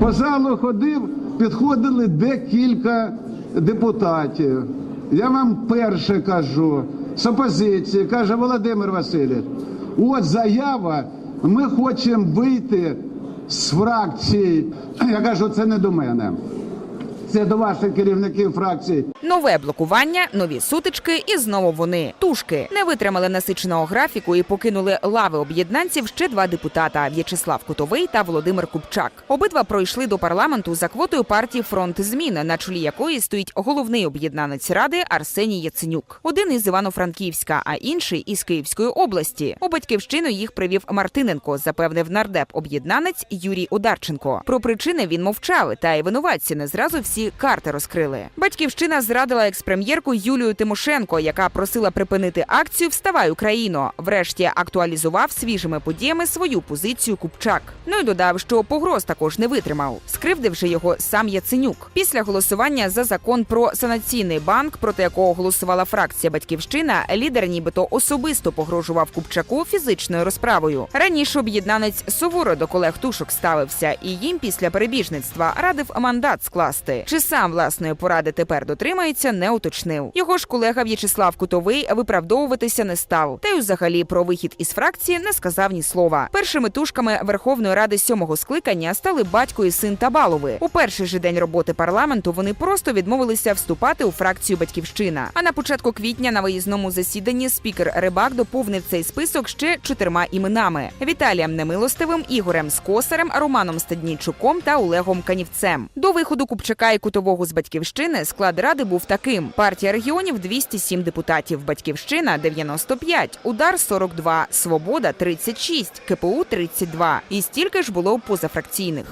По залу ходив, підходили декілька депутатів. Я вам перше кажу, з опозиції, каже Володимир Васильович, от заява, ми хочемо вийти з фракції. Я кажу, це не до мене. Це до ваших керівників фракції. Нове блокування, нові сутички, і знову вони тушки не витримали насиченого графіку і покинули лави об'єднанців ще два депутата В'ячеслав Кутовий та Володимир Купчак. Обидва пройшли до парламенту за квотою партії Фронт змін, на чолі якої стоїть головний об'єднанець ради Арсеній Яценюк. Один із Івано-Франківська, а інший із Київської області. У батьківщину їх привів Мартиненко, запевнив нардеп об'єднанець Юрій Одарченко. Про причини він мовчав, та й винуватці не зразу всі карти розкрили. Батьківщина зрадила експрем'єрку Юлію Тимошенко, яка просила припинити акцію Вставай Україно. Врешті актуалізував свіжими подіями свою позицію Купчак. Ну й додав, що погроз також не витримав. Скривдивши його сам Яценюк. Після голосування за закон про санаційний банк, проти якого голосувала фракція Батьківщина, лідер нібито особисто погрожував Купчаку фізичною розправою. Раніше об'єднанець суворо до колег тушок ставився, і їм після перебіжництва радив мандат скласти. Чи сам власної поради тепер дотримається, не уточнив. Його ж колега В'ячеслав Кутовий виправдовуватися не став. Та й взагалі про вихід із фракції не сказав ні слова. Першими тушками Верховної Ради сьомого скликання стали батько і син Табалови. У перший же день роботи парламенту вони просто відмовилися вступати у фракцію Батьківщина. А на початку квітня на виїзному засіданні спікер Рибак доповнив цей список ще чотирма іменами: Віталієм Немилостивим, Ігорем Скосарем, Романом Стаднійчуком та Олегом Канівцем. До виходу Купчака і Кутового з батьківщини склад ради був таким: партія регіонів 207 депутатів, батьківщина 95, удар 42, свобода 36, КПУ 32. І стільки ж було позафракційних.